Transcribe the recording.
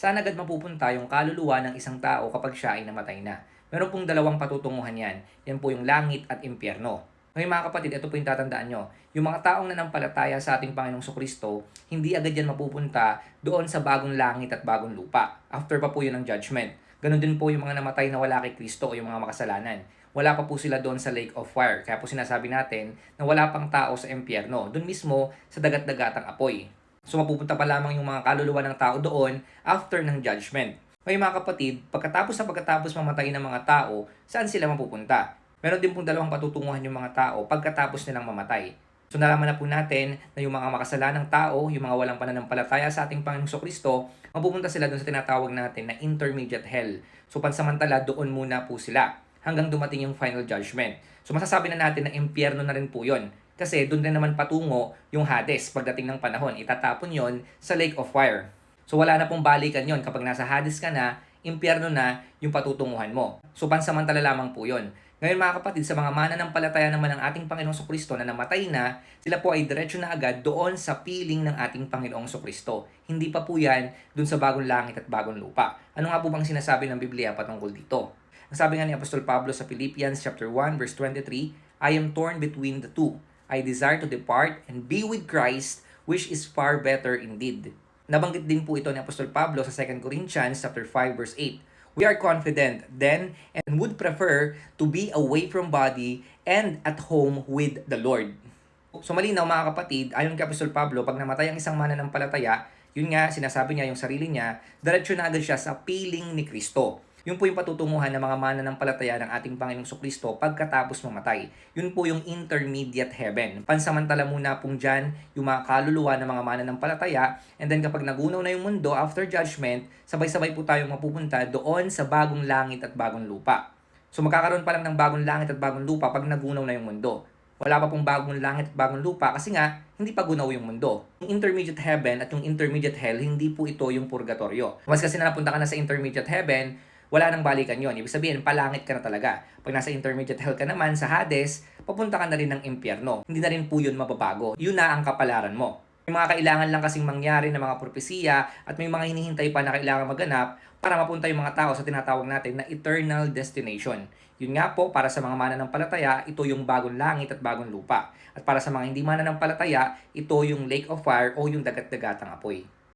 Saan agad mapupunta yung kaluluwa ng isang tao kapag siya ay namatay na? Meron pong dalawang patutunguhan yan. Yan po yung langit at impyerno. Ngayon mga kapatid, ito po yung tatandaan nyo. Yung mga taong nanampalataya sa ating Panginoong Kristo, hindi agad yan mapupunta doon sa bagong langit at bagong lupa. After pa po yun ang judgment. Ganon din po yung mga namatay na wala kay Kristo o yung mga makasalanan. Wala pa po sila doon sa lake of fire. Kaya po sinasabi natin na wala pang tao sa impyerno. Doon mismo sa dagat-dagatang apoy. So mapupunta pa lamang yung mga kaluluwa ng tao doon after ng judgment. Ngayon mga kapatid, pagkatapos sa pagkatapos mamatay ng mga tao, saan sila mapupunta? Meron din pong dalawang patutunguhan yung mga tao pagkatapos nilang mamatay. So nalaman na po natin na yung mga makasalanang tao, yung mga walang pananampalataya sa ating Panginoong Kristo, mapupunta sila doon sa tinatawag natin na intermediate hell. So pansamantala doon muna po sila hanggang dumating yung final judgment. So masasabi na natin na impyerno na rin po yon. Kasi doon din naman patungo yung Hades pagdating ng panahon. Itatapon yon sa Lake of Fire. So wala na pong balikan yon kapag nasa Hades ka na, impyerno na yung patutunguhan mo. So pansamantala lamang po yon. Ngayon mga kapatid, sa mga mananampalataya naman ng ating Panginoong Kristo na namatay na, sila po ay diretso na agad doon sa piling ng ating Panginoong Kristo. Hindi pa po yan doon sa bagong langit at bagong lupa. Ano nga po bang sinasabi ng Biblia patungkol dito? Ang sabi nga ni Apostol Pablo sa Philippians chapter 1 verse 23, I am torn between the two. I desire to depart and be with Christ, which is far better indeed. Nabanggit din po ito ni Apostol Pablo sa 2 Corinthians chapter 5 verse 8. We are confident then and would prefer to be away from body and at home with the Lord. So malinaw mga kapatid, ayon kay Apostol Pablo, pag namatay ang isang mananampalataya, yun nga, sinasabi niya yung sarili niya, diretso na agad siya sa piling ni Kristo. Yun po yung patutunguhan ng mga mananampalataya ng ating Panginoong Kristo pagkatapos mamatay. Yun po yung intermediate heaven. Pansamantala muna pong dyan yung mga kaluluwa ng mga mananampalataya and then kapag nagunaw na yung mundo after judgment, sabay-sabay po tayong mapupunta doon sa bagong langit at bagong lupa. So magkakaroon pa lang ng bagong langit at bagong lupa pag nagunaw na yung mundo. Wala pa pong bagong langit at bagong lupa kasi nga hindi pa gunaw yung mundo. Yung intermediate heaven at yung intermediate hell, hindi po ito yung purgatorio. Mas kasi na napunta ka na sa intermediate heaven, wala nang balikan yon. Ibig sabihin, palangit ka na talaga. Pag nasa intermediate hell ka naman, sa Hades, papunta ka na rin ng impyerno. Hindi na rin po yun mababago. Yun na ang kapalaran mo. May mga kailangan lang kasing mangyari na mga propesiya at may mga hinihintay pa na kailangan maganap para mapunta yung mga tao sa tinatawag natin na eternal destination. Yun nga po, para sa mga mananampalataya, ito yung bagong langit at bagong lupa. At para sa mga hindi mananampalataya, ito yung lake of fire o yung dagat-dagatang apoy.